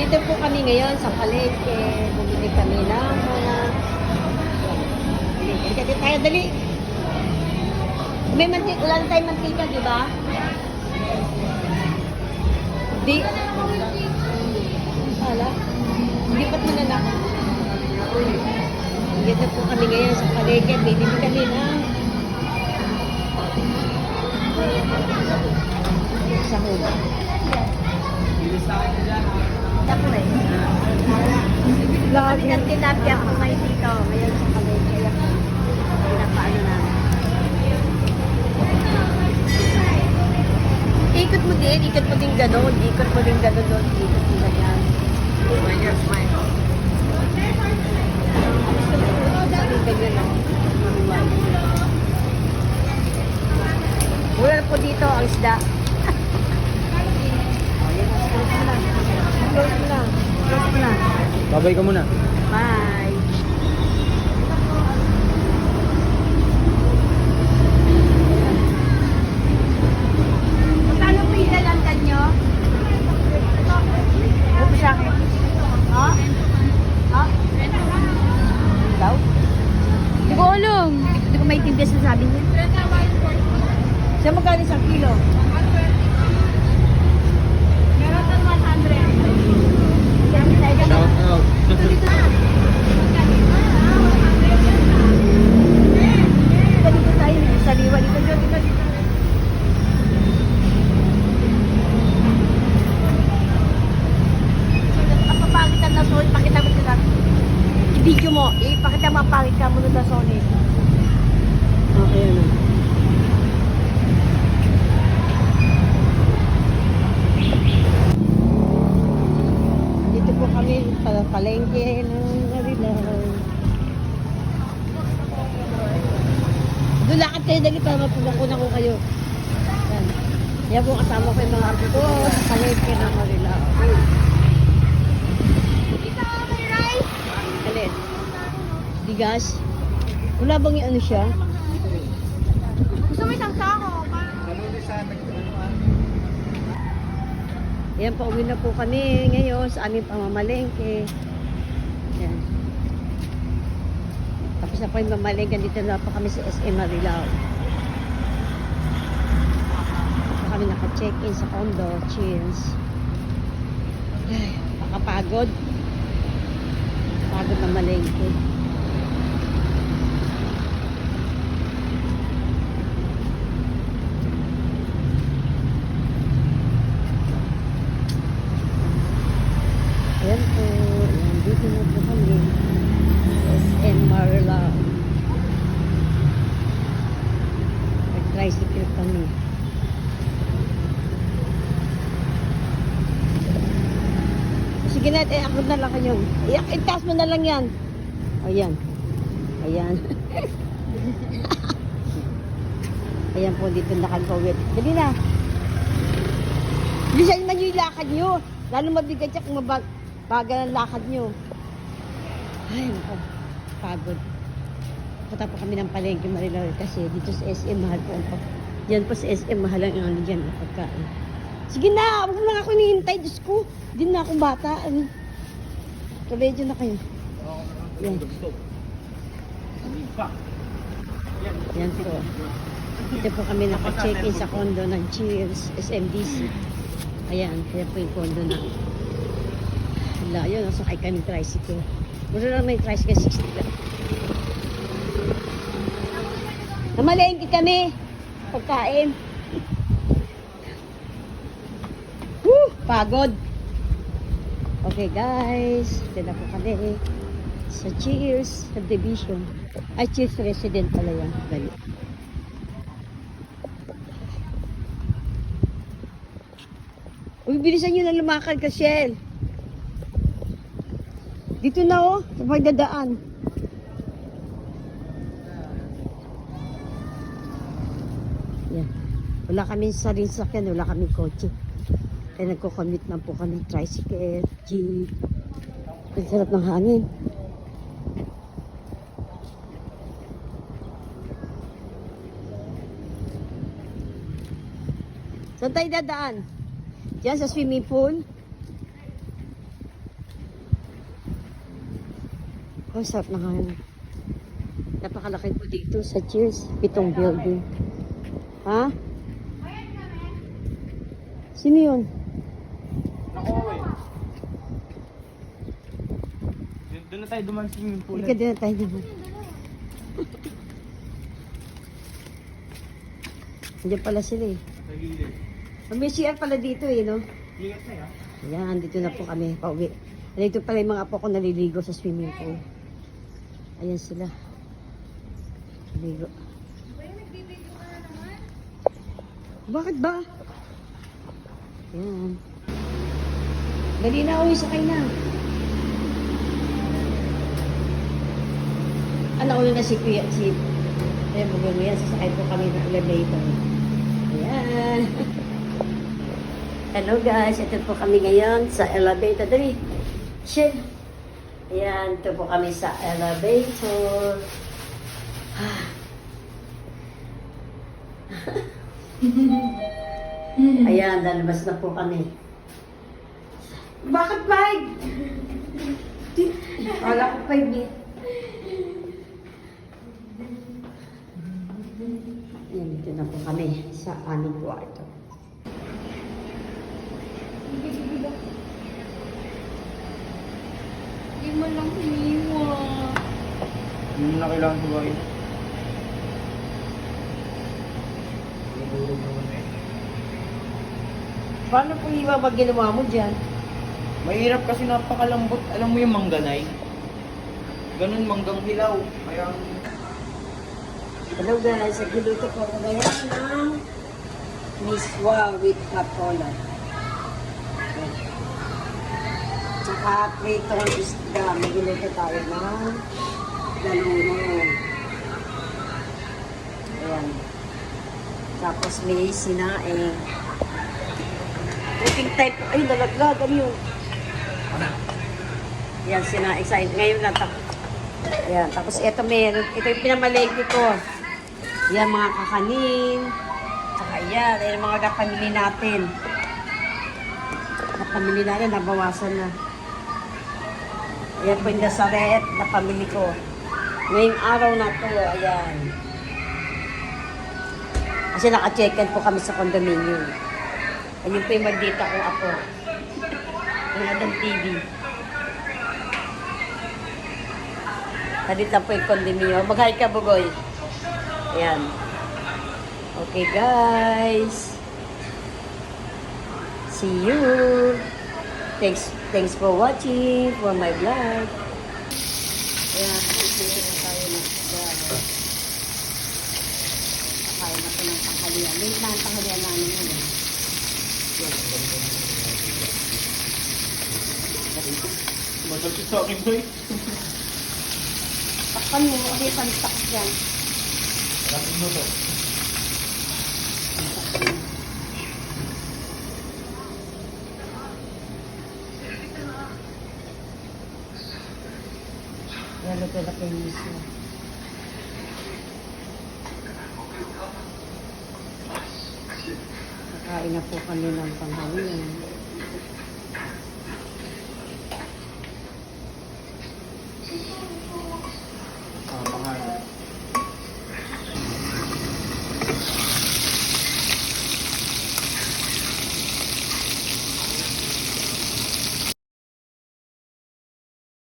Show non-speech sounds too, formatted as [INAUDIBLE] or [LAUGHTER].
Dito po kami ngayon sa palengke. Bumili kami ng mga... Dali, tayo, dali. May mantika, wala tayong mantika, di ba? Di. Wala. Hindi ba't mo na lang? Dito po kami ngayon sa palengke. Bibili kami ng... Sa hula. Kami ng tilapia ko ngayon dito. Ngayon sa palengke. Kaya pinapaano namin. Ikot mo din, ikot mo din gano'n, ikot mo din gano'n doon, ikot mo ganyan. Sabi ganyan lang. maluwag. Wala po dito ang isda. Close mo na. Close mo na. Babay ka muna. Bye. Magkano po yung lalanggan nyo? Huwag sa akin. Ha? Ha? Daw? Hindi ko alam. Hindi ko maintindihan sa sabi niya. Siya magkano isang kilo? Thank [LAUGHS] you. Palengke ng Marilao. Doon lakad kayo dali para mapupukunan ko kayo. Yan. Yan po kasama ko yung mga apo ko sa palengke ng Marilao. Alin? Bigas? Wala bang yung ano siya? Gusto mo isang sako? Yan, pauwi na po kami ngayon sa aming pamamalengke. Yan. Tapos na po yung mamalengke. Dito na po kami sa SM Marilao. Kami naka-check-in sa condo. Cheers. Ay, makapagod. Pagod na malengke. Ayan po. Ayan, dito na po kami. SM Marilao. Nag-tricycle kami. Sige na, eh, ako na lang kayo. Iyak, itaas mo na lang yan. Ayan. Ayan. [LAUGHS] Ayan po, dito nakagawit. Dali na. Bilisan man yung lakad nyo. Lalo mabigat siya kung mabag bagal ang lakad nyo. Ay, nako. Pagod. Punta po kami ng palengke Marilao kasi dito sa SM mahal po ang. Diyan po sa SM mahal ang ano dyan, pagkain. Sige na, huwag mo lang ako nihintay. Diyos ko, hindi na ako bata. Ano? Tuloy na kayo. Yan. Yan po. Dito po kami naka-check-in sa condo ng Cheers, SMDC. Ayan, kaya po yung condo na. Layo, nasakay kami tricycle. Mura lang may tricycle, 60 lang. Namalengke kami. Pagkain. Woo! Pagod. Okay guys, dito na po kami sa Cheers Subdivision. Ay, Cheers Resident pala yan. Dali. Uy, bilisan nyo na lumakad ka, Shell. Dito na oh, sa pagdadaan. Yan. Wala kami sarili sakyan, wala kami kotse. Kaya nagko-commute lang po kami tricycle, jeep. Ang sarap ng hangin. Saan tayo dadaan? Diyan sa swimming pool? Oh, sarap na nga yun. Napakalaki po dito sa Cheers. Pitong building. Ha? Sino yun? Ako eh. Doon na tayo duman sa swimming pool. Hindi ka din na tayo naman. Andiyan pala sila eh. Sa gilid. May CR pala dito eh, no? Ingat na yan. Ayan, dito na po kami, pauwi. Dito pala yung mga apo ko naliligo sa swimming pool. Ayan sila. Ligo. Bakit ba? Ayan. Dali na, uwi, sakay na. Ano ko na si Kuya, si Kuya Bugong yan, sasakay po kami ng elevator. Ayan. [LAUGHS] Hello guys, ito po kami ngayon sa elevator. Dali, share. Ayan, ito po kami sa elevator. [SIGHS] Ah. [LAUGHS] Ayan, lalabas na po kami. Bakit five? Wala ko five eh. Ayan, dito na po kami sa aming kwarto. Hindi mo lang hiniwa. Hindi na kailangan. Nahulog naman eh. Paano po iba pag ginawa mo dyan? Mahirap kasi napakalambot. Alam mo yung mangganay? Ganun manggang hilaw. Kaya Hello guys, nagluluto po ako ngayon ng miswa with papola. Tsaka pritong isda. Magluluto tayo ng lalunong. Ayan. Tapos may sinaing. Cooking type. Ay, dalaglag. Ano yun? Yan, sinaing. Sa ngayon lang. Tapos, Ayan, tapos ito meron, ito yung pinamalengke ko. Yan mga kakanin. Tsaka yan, yan mga kapamili natin. Kapamili natin, nabawasan na. Ayan po yung nasaret na pamili ko. Ngayong araw na to, ayan. Kasi naka-check-in po kami sa condominium. Ayun po yung magdita ko ako. Yung Adam TV. Halit lang po yung condominium. Mag-hi ka, Bugoy. Ayan. Okay, guys. See you. Thanks thanks for watching for my vlog. Ayan, ito na tayo na. Ayan. Kakain na po ng tanghalian. Late namin ngayon. Madalsit sa akin boy. Takpan mo, hindi pantak dyan. Rapin mo to. Lalo ko na kayo mismo. Nakain na po kami ng tanghalian.